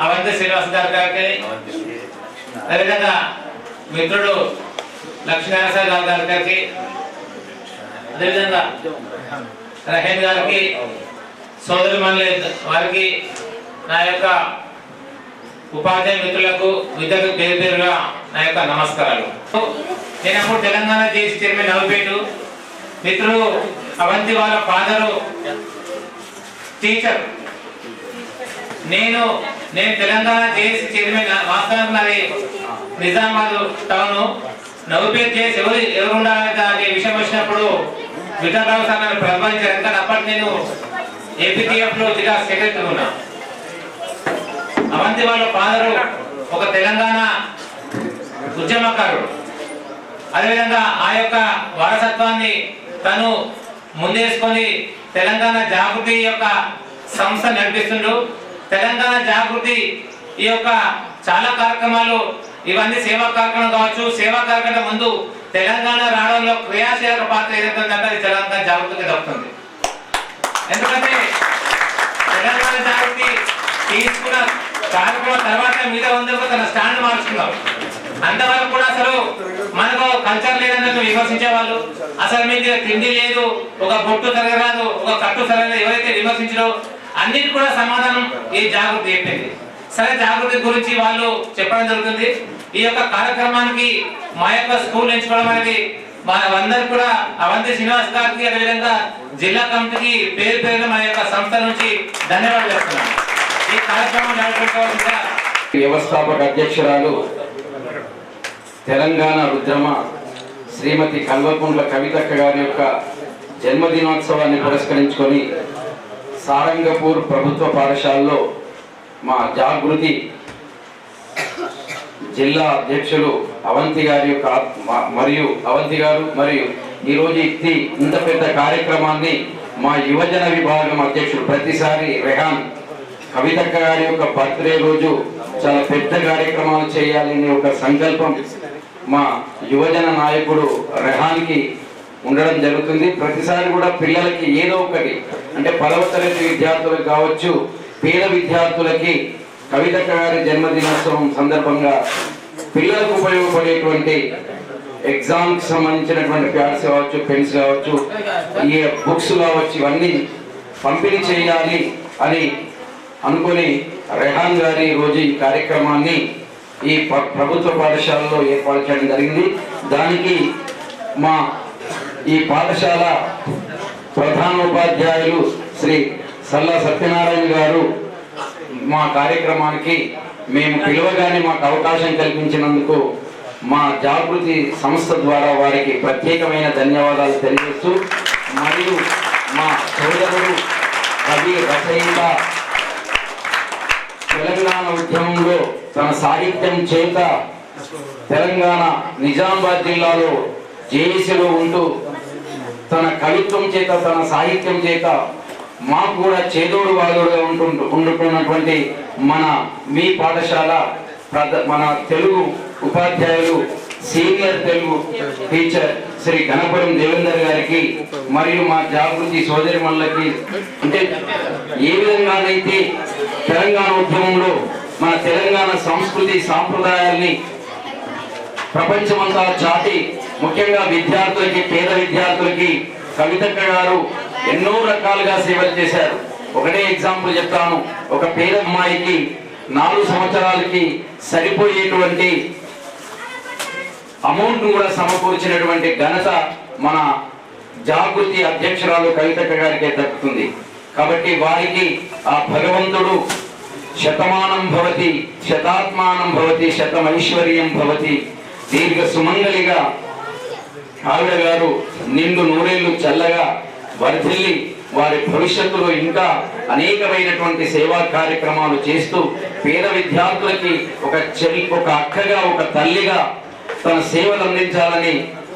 అవంతి శ్రీనివాస్ గారి గారికి అదేవిధంగా మిత్రుడు లక్ష్మీనారాయణ గారి గారి గారికి అదేవిధంగా రహేన్ గారికి సోదరి మండలి వారికి నా యొక్క ఉపాధ్యాయ మిత్రులకు విద్యకు పేరు పేరుగా నా యొక్క నమస్కారాలు. నేను అప్పుడు తెలంగాణ జేసీ చైర్మన్ నవ్వుపేటు మిత్రుడు అవంతి వాళ్ళ ఫాదరు టీచర్ నేను నేను తెలంగాణ జేఏసీ చైర్మన్ వాస్తవానికి నాది నిజామాబాద్ టౌన్. నవ్వుపేరు చేసి ఎవరు ఎవరు ఉండాలి అనే విషయం వచ్చినప్పుడు విఠలరావు సార్ నన్ను ప్రతిపాదించారు. అప్పటి నేను ఏపీటీఎఫ్లో జిల్లా సెక్రటరీ ఉన్నా. అవంతి వాళ్ళ ఫాదరు ఒక తెలంగాణ ఉద్యమకారుడు. అదేవిధంగా ఆ యొక్క వారసత్వాన్ని తను ముందేసుకొని తెలంగాణ జాగృతి యొక్క సంస్థ నడిపిస్తుండు. తెలంగాణ జాగృతి ఈ యొక్క చాలా కార్యక్రమాలు ఇవన్నీ సేవా కార్యక్రమం కావచ్చు సేవా కార్యక్రమం ముందు తెలంగాణ రావడంలో క్రియాశీలక పాత్ర ఏదైతుందంటే అది తెలంగాణ జాగృతికి దక్కుతుంది ఎందుకంటే తెలంగాణ జాగృతి తీసుకున్న కార్యక్రమం తర్వాత మీద ఉందో తన స్టాండ్ మార్చుకున్నాం అంతవరకు కూడా అసలు మనకు కల్చర్ లేదని విమర్శించే వాళ్ళు అసలు మీకు తిండి లేదు ఒక బొట్టు తరగరాదు ఒక కట్టు తరగదు ఎవరైతే విమర్శించడో అన్నిటి కూడా సమాధానం ఈ జాగృతి చెప్పింది సరే జాగృతి గురించి వాళ్ళు చెప్పడం జరుగుతుంది. ఈ యొక్క కార్యక్రమానికి మా యొక్క స్కూల్ ఎంచుకోవడం అనేది మా అందరికి కూడా అవంతి శ్రీనివాస్ గారికి అదేవిధంగా జిల్లా కమిటీకి పేరు పేరున మా యొక్క సంస్థ నుంచి ధన్యవాదాలు చెప్తున్నాం ఈ కార్యక్రమం నడుపుకోవాల్సిందిగా వ్యవస్థాపక అధ్యక్షురాలు తెలంగాణ రుద్రమ శ్రీమతి కల్వకుంట్ల కవితక్క గారి యొక్క జన్మదినోత్సవాన్ని పురస్కరించుకొని సారంగపూర్ ప్రభుత్వ పాఠశాలలో మా జాగృతి జిల్లా అధ్యక్షులు అవంతి గారి యొక్క మరియు అవంతి గారు మరియు ఈరోజు ఇది ఇంత పెద్ద కార్యక్రమాన్ని మా యువజన విభాగం అధ్యక్షుడు ప్రతిసారి రెహాన్ కవితక్క గారి యొక్క బర్త్డే రోజు చాలా పెద్ద కార్యక్రమాలు చేయాలని ఒక సంకల్పం మా యువజన నాయకుడు రెహాన్కి ఉండడం జరుగుతుంది. ప్రతిసారి కూడా పిల్లలకి ఏదో ఒకటి అంటే పదవ తరగతి విద్యార్థులకు కావచ్చు పేద విద్యార్థులకి కవిత గారి జన్మదినోత్సవం సందర్భంగా పిల్లలకు ఉపయోగపడేటువంటి ఎగ్జామ్కి సంబంధించినటువంటి ప్యాడ్స్ కావచ్చు పెన్స్ కావచ్చు ఈ బుక్స్ కావచ్చు ఇవన్నీ పంపిణీ చేయాలి అని అనుకొని రెహాన్ గారి రోజు ఈ కార్యక్రమాన్ని ఈ ప- ప్రభుత్వ పాఠశాలలో ఏర్పాటు చేయడం జరిగింది. దానికి మా ఈ పాఠశాల ప్రధానోపాధ్యాయులు శ్రీ సల్లా సత్యనారాయణ గారు మా కార్యక్రమానికి మేము పిలవగానే మాకు అవకాశం కల్పించినందుకు మా జాగృతి సంస్థ ద్వారా వారికి ప్రత్యేకమైన ధన్యవాదాలు తెలియజేస్తూ మరియు మా సోదరుడు కవి రచయిత తెలంగాణ ఉద్యమంలో తన సాహిత్యం చేత తెలంగాణ నిజామాబాద్ జిల్లాలో జేఏసీలో ఉంటూ తన కవిత్వం చేత తన సాహిత్యం చేత మాకు కూడా చేదోడు వాదోడుగా ఉంటుంటూ ఉండుతున్నటువంటి మన మీ పాఠశాల ప్రధ- మన తెలుగు ఉపాధ్యాయులు సీనియర్ తెలుగు టీచర్ శ్రీ గణపురం దేవేందర్ గారికి మరియు మా జాగృతి సోదరి మళ్ళకి అంటే ఏ విధంగానైతే తెలంగాణ ఉద్యమంలో మన తెలంగాణ సంస్కృతి సాంప్రదాయాల్ని ప్రపంచమంతా చాటి ముఖ్యంగా విద్యార్థులకి పేద విద్యార్థులకి కవితక్క గారు ఎన్నో రకాలుగా సేవలు చేశారు. ఒకటే ఎగ్జాంపుల్ చెప్తాను. ఒక పేద అమ్మాయికి నాలుగు సంవత్సరాలకి సరిపోయేటువంటి అమౌంట్ కూడా సమకూర్చినటువంటి ఘనత మన జాగృతి అధ్యక్షురాలు కవితక్క గారికి దక్కుతుంది. కాబట్టి వారికి ఆ భగవంతుడు శతమానం భవతి శతాత్మానం భవతి శతమైశ్వర్యం భవతి దీర్ఘ సుమంగలిగా ఆవిడ గారు నిండు నూరేళ్ళు చల్లగా వర్ధిల్లి వారి భవిష్యత్తులో ఇంకా అనేకమైనటువంటి సేవా కార్యక్రమాలు చేస్తూ పేద విద్యార్థులకి ఒక చెల్లి ఒక అక్కగా ఒక తల్లిగా తన సేవలు అందించాలని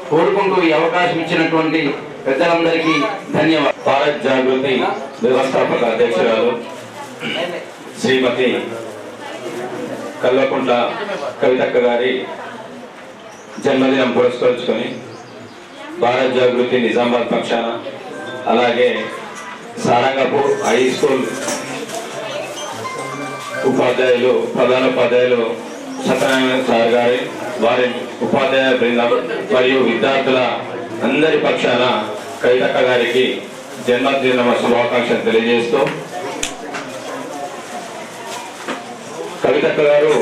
కోరుకుంటూ ఈ అవకాశం ఇచ్చినటువంటి పెద్దలందరికీ ధన్యవాదాలు. భారత్ జాగృతి వ్యవస్థాపక అధ్యక్షురాలు శ్రీమతి కల్వకుంట్ల కవితక్క గారి జన్మదినం పురస్కరించుకొని భారత్ జాగృతి నిజామాబాద్ పక్షాన అలాగే సారంగపూర్ హై స్కూల్ ఉపాధ్యాయులు ప్రధాన ఉపాధ్యాయులు సత్యనారాయణ సార్ గారి వారి ఉపాధ్యాయ బృందం మరియు విద్యార్థుల అందరి పక్షాన కవితక్క గారికి జన్మదిన శుభాకాంక్షలు తెలియజేస్తూ కవితక్క గారు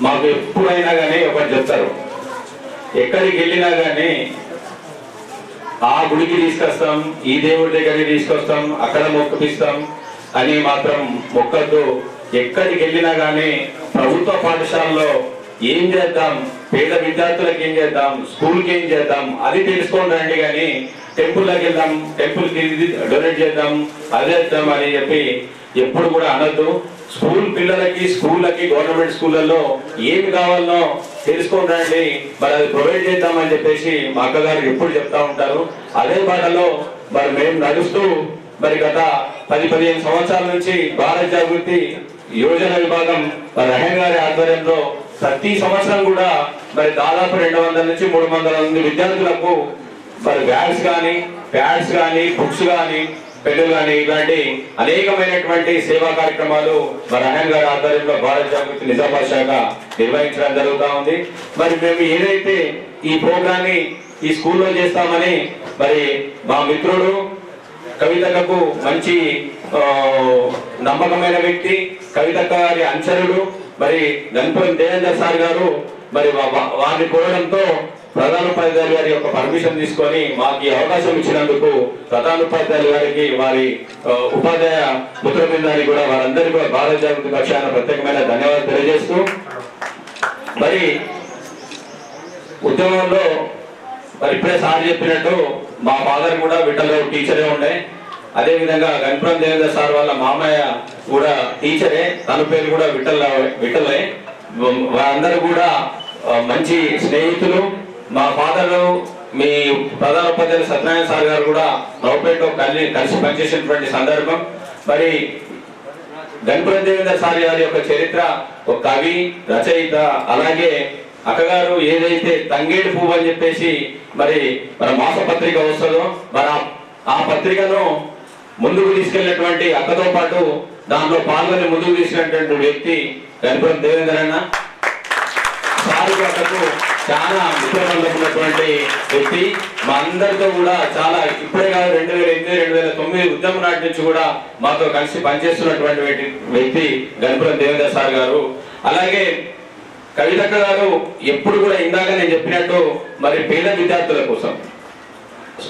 మాకు ఎప్పుడైనా కానీ ఒకటి చెప్తారు. ఎక్కడికి వెళ్ళినా కానీ ఆ గుడికి తీసుకొస్తాం ఈ దేవుడి దగ్గరికి తీసుకొస్తాం అక్కడ మొక్కుపిస్తాం అని మాత్రం మొక్కద్దు. ఎక్కడికి వెళ్ళినా కానీ ప్రభుత్వ పాఠశాలలో ఏం చేద్దాం? పేద విద్యార్థులకు ఏం చేద్దాం? స్కూల్కి ఏం చేద్దాం? అది తెలుసుకోండి రండి కానీ టెంపుల్లోకి వెళ్దాం టెంపుల్కి డొనేట్ చేద్దాం అదే చేద్దాం అని చెప్పి ఎప్పుడు కూడా అనొద్దు. స్కూల్ పిల్లలకి స్కూళ్ళకి గవర్నమెంట్ స్కూళ్ళల్లో ఏమి కావాలనో తెలుసుకొని రండి. మరి అది ప్రొవైడ్ చేద్దామని చెప్పేసి మా అక్కగారు ఎప్పుడు చెప్తా ఉంటారు. అదే బాటలో మరి మేము నడుస్తూ మరి గత పది పదిహేను సంవత్సరాల నుంచి భారత జాగృతి యోజన విభాగం మరి గారి ఆధ్వర్యంలో ప్రతి సంవత్సరం కూడా మరి దాదాపు రెండు వందల నుంచి మూడు వందల మంది విద్యార్థులకు మరి బ్యాగ్స్ కానీ ప్యాడ్స్ కానీ బుక్స్ కానీ పెన్నులు కానీ ఇలాంటి అనేకమైనటువంటి సేవా కార్యక్రమాలు మరి రహన్ గారి ఆధ్వర్యంలో భారత జాగృతి నిజామాబాద్ శాఖ నిర్వహించడం జరుగుతూ ఉంది. మరి మేము ఏదైతే ఈ ప్రోగ్రామ్ని ఈ స్కూల్లో చేస్తామని మరి మా మిత్రుడు కవితకు మంచి నమ్మకమైన వ్యక్తి కవిత గారి అనుచరుడు మరి గణపతి దేవేందర్ సార్ గారు మరి వారిని కోరడంతో ప్రధాన ఉపాధ్యాయులు గారి యొక్క పర్మిషన్ తీసుకొని మాకు ఈ అవకాశం ఇచ్చినందుకు ప్రధాన ఉపాధ్యాయులు గారికి వారి ఉపాధ్యాయ మిత్ర బృందానికి కూడా వారందరికీ కూడా భారత జాగృతి పక్షాన ప్రత్యేకమైన ధన్యవాదాలు తెలియజేస్తూ మరి ఉద్యమంలో మరి ఇప్పుడే సార్ చెప్పినట్టు మా ఫాదర్ కూడా విఠల్లో టీచరే ఉండే. అదేవిధంగా గణపురం దేవేంద్ర సార్ వాళ్ళ మామయ్య కూడా టీచరే. తన పేరు కూడా విఠల విఠలే. వారందరూ కూడా మంచి స్నేహితులు. మా ఫాదర్ మీ ప్రధాన ఉపాధ్యాయులు సత్యనారాయణ సార్ గారు కూడా నౌపేటలో కలిసి కలిసి పనిచేసినటువంటి సందర్భం. మరి గణపతి దేవేంద్ర సార్ గారి యొక్క చరిత్ర ఒక కవి రచయిత అలాగే అక్కగారు ఏదైతే తంగేడు పువ్వు అని చెప్పేసి మరి మన మాసపత్రిక వస్తుందో మరి ఆ- పత్రికను ముందుకు తీసుకెళ్ళినటువంటి అక్కతో పాటు దాంట్లో పాల్గొని ముందుకు తీసుకెళ్ళినటువంటి వ్యక్తి గణపతి దేవేంద్ర అన్న. సారు అక్కకు చాలా ముఖ్యమైనటువంటి ఉన్నటువంటి వ్యక్తి. మా అందరితో కూడా చాలా ఇప్పుడే కాదు రెండు వేల ఎనిమిది రెండు వేల తొమ్మిది ఉద్యమం నాటి నుంచి కూడా మాతో కలిసి పనిచేస్తున్నటువంటి వ్యక్తి- గణపురం దేవేంద్ర సార్ గారు. అలాగే కవితక్క గారు ఎప్పుడు కూడా ఇందాక నేను చెప్పినట్టు మరి పేద విద్యార్థుల కోసం.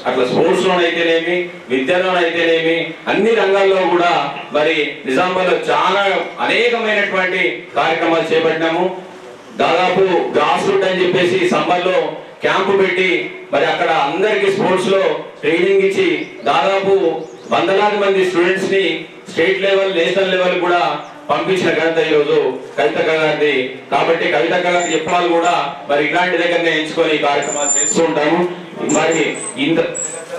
అట్లా స్పోర్ట్స్ లోనైతేనేమి విద్యలోనైతేనేమి అన్ని రంగాల్లో కూడా మరి నిజామాబాద్లో చాలా అనేకమైనటువంటి కార్యక్రమాలు చేపట్టినాము. దాదాపు గ్రాస్ రూట్ అని చెప్పేసి సంబర్లో క్యాంపు పెట్టి మరి అక్కడ అందరికి స్పోర్ట్స్లో ట్రైనింగ్ ఇచ్చి దాదాపు వందలాది మంది స్టూడెంట్స్ని స్టేట్ లెవెల్ నేషనల్ లెవెల్ కూడా పంపించిన ఘనత ఈరోజు రోజు కవితక్క గారిది. కాబట్టి కవితక్క గారి చెప్పాలి కూడా మరి ఇలాంటి దగ్గరనే ఎంచుకొని కార్యక్రమాలు చేస్తూ ఉంటాము. మరి ఇంత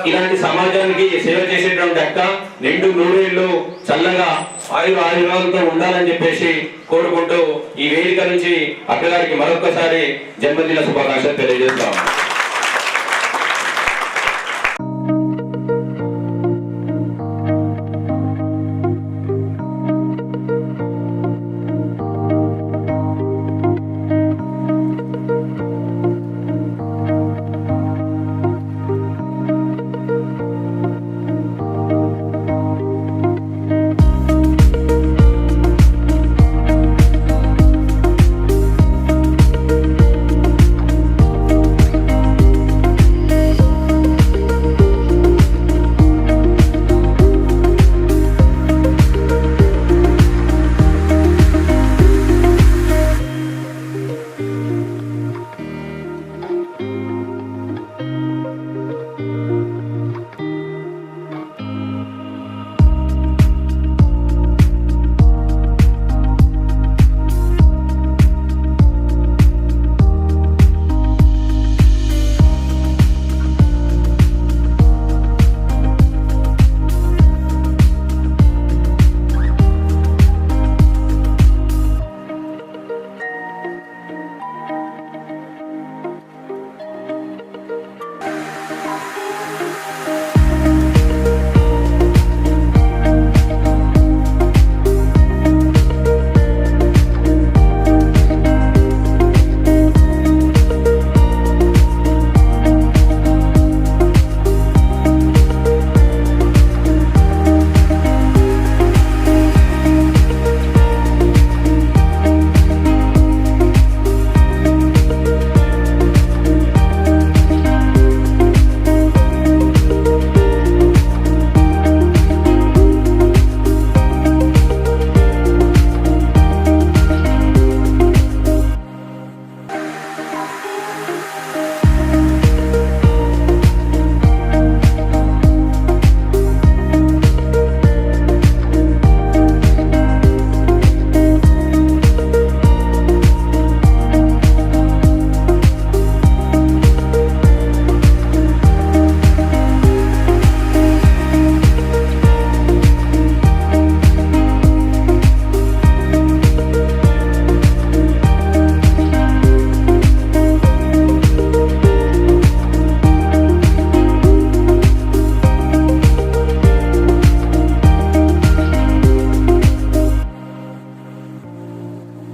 ఇలాంటి సమాజానికి సేవ చేసేటువంటి అక్క నిండు నూరేళ్ళు చల్లగా ఆయుర ఆయుర్వాదంతో ఉండాలని చెప్పేసి కోరుకుంటూ ఈ వేదిక నుంచి అక్కగారికి మరొకసారి జన్మదిన శుభాకాంక్షలు తెలియజేస్తాము